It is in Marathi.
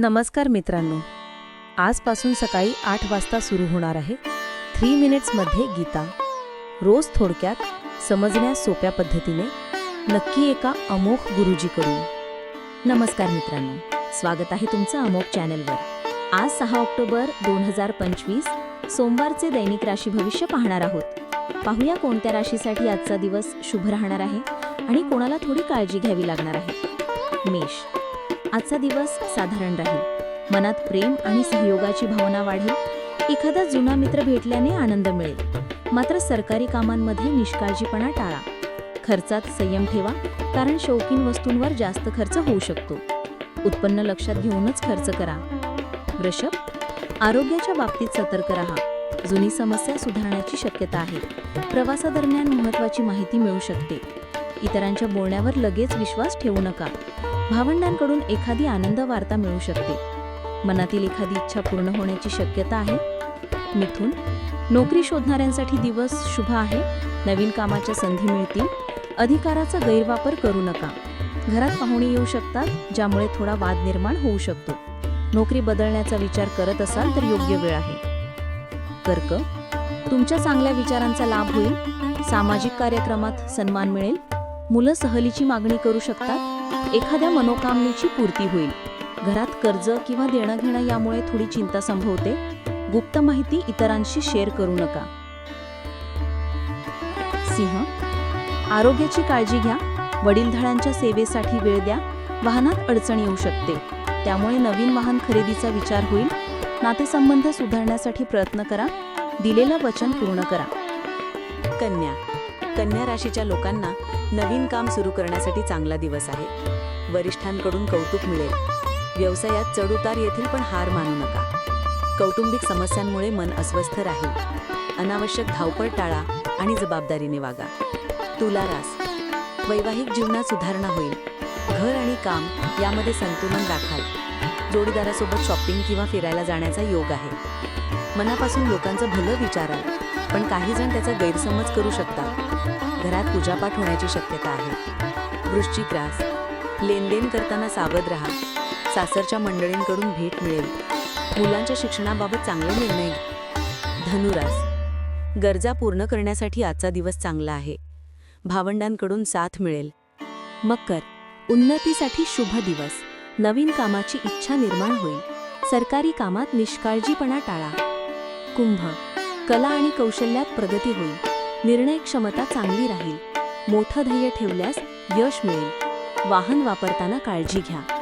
नमस्कार मित्रांनो. आजपासून सकाळी आठ वाजता सुरू होणार आहे थ्री मिनिट्समध्ये गीता. रोज थोडक्यात समजण्यास सोप्या पद्धतीने नक्की एका अमोख गुरुजीकडून नमस्कार मित्रांनो. स्वागत आहे तुमचं अमोख चॅनलवर. आज सहा ऑक्टोबर दोन हजार पंचवीस सोमवारचे दैनिक राशी भविष्य पाहणार आहोत. पाहूया कोणत्या राशीसाठी आजचा दिवस शुभ राहणार आहे आणि कोणाला थोडी काळजी घ्यावी लागणार आहे. मेष. आजचा दिवस साधारण राहील. मनात प्रेम आणि सहयोगाची भावना वाढेल. एखादा जुना मित्र भेटल्याने आनंद मिळेल. मात्र सरकारी कामांमध्ये निष्काळजीपणा टाळा. खर्चात संयम ठेवा कारण शौकीन वस्तूंवर जास्त खर्च होऊ शकतो. उत्पन्न लक्षात घेऊनच खर्च करा. वृषभ आरोग्याच्या बाबतीत सतर्क राहा. जुनी समस्या सुधारण्याची शक्यता आहे. प्रवासादरम्यान महत्त्वाची माहिती मिळू शकते. इतरांच्या बोलण्यावर लगेच विश्वास ठेवू नका. भावंडांकडून एखादी आनंद वार्ता मिळू शकते. मनातील एखादी इच्छा पूर्ण होण्याची शक्यता आहे. मिथून नोकरी शोधणाऱ्यांसाठी दिवस शुभ आहे. नवीन कामाच्या संधी मिळतील. अधिकाराचा गैरवापर करू नका. घरात पाहुणे येऊ शकतात ज्यामुळे थोडा वाद निर्माण होऊ शकतो. नोकरी बदलण्याचा विचार करत असाल तर योग्य वेळ आहे. कर्क तुमच्या चांगल्या विचारांचा लाभ होईल. सामाजिक कार्यक्रमात सन्मान मिळेल. मुलं सहलीची मागणी करू शकतात. एखाद्या मनोकामनेची पूर्ती होईल. घरात कर्ज किंवा देणं घेणं यामुळे थोडी चिंता संभवते. गुप्त माहिती इतरांशी शेअर करू नका. सिंह आरोग्याची काळजी घ्या. वडीलधाळांच्या सेवेसाठी वेळ द्या. वाहनात अडचण येऊ शकते. त्यामुळे नवीन वाहन खरेदीचा विचार होईल. नातेसंबंध सुधारण्यासाठी प्रयत्न करा. दिलेलं वचन पूर्ण करा. कन्या कन्या राशीच्या लोकांना नवीन काम सुरू करण्यासाठी चांगला दिवस आहे. वरिष्ठांकडून कौतुक मिळेल. व्यवसायात चढउतार येथील पण हार मानू नका. कौटुंबिक समस्यांमुळे मन अस्वस्थ राहील. अनावश्यक धावपळ टाळा आणि जबाबदारीने वागा. तुला रास. वैवाहिक जीवनात सुधारणा होईल. घर आणि काम यामध्ये संतुलन राखाल. जोडीदारासोबत शॉपिंग किंवा फिरायला जाण्याचा योग आहे. मनापासून लोकांचं भलं विचाराल. पण काही जण त्याचा गैरसमज करू शकतात. घरात पूजापाठ होण्याची शक्यता आहे. वृश्चिक रास. लेनदेन करताना सावध राहा. सासरच्या मंडळींकडून भेट मिळेल. मुलांच्या शिक्षणाबाबत चांगले निर्णय धनुरास. गरजा पूर्ण करण्यासाठी आजचा दिवस चांगला आहे. भावंडांकडून साथ मिळेल. मकर. उन्नतीसाठी शुभ दिवस. नवीन कामाची इच्छा निर्माण होईल. सरकारी कामात निष्काळजीपणा टाळा. कुंभ. कला आणि कौशल्यात प्रगती होईल. निर्णय क्षमता चांगली राहील. मोठं ध्येय ठेवल्यास यश मिळेल. वाहन वापरताना काळजी घ्या.